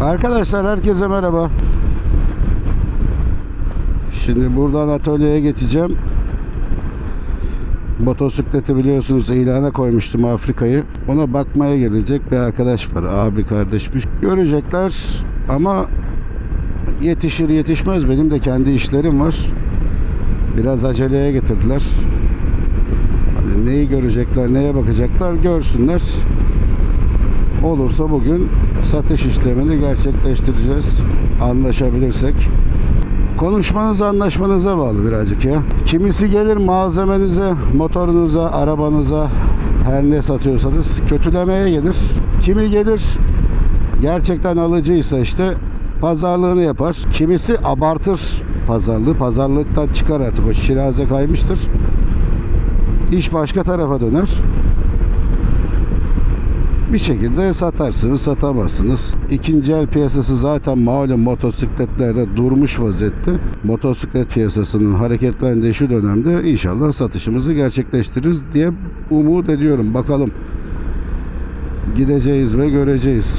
Arkadaşlar herkese merhaba. Şimdi buradan atölyeye geçeceğim. Motosikleti biliyorsunuz ilana koymuştum Afrika'yı. Ona bakmaya gelecek bir arkadaş var. Abi kardeşmiş. Görecekler ama yetişir yetişmez benim de kendi işlerim var. Biraz aceleye getirdiler. Hani neyi görecekler, neye bakacaklar görsünler. Olursa bugün satış işlemini gerçekleştireceğiz. Anlaşabilirsek. Konuşmanız anlaşmanıza bağlı birazcık ya. Kimisi gelir malzemenize, motorunuza, arabanıza her ne satıyorsanız kötülemeye gelir. Kimi gelir gerçekten alıcıysa işte pazarlığını yapar. Kimisi abartır pazarlığı. Pazarlıktan çıkar artık o şiraze kaymıştır. İş başka tarafa döner. Bir şekilde satarsınız, satamazsınız. İkinci el piyasası zaten malum motosikletlerde durmuş vaziyette. Motosiklet piyasasının hareketlendiği şu dönemde inşallah satışımızı gerçekleştiririz diye umut ediyorum. Bakalım gideceğiz ve göreceğiz.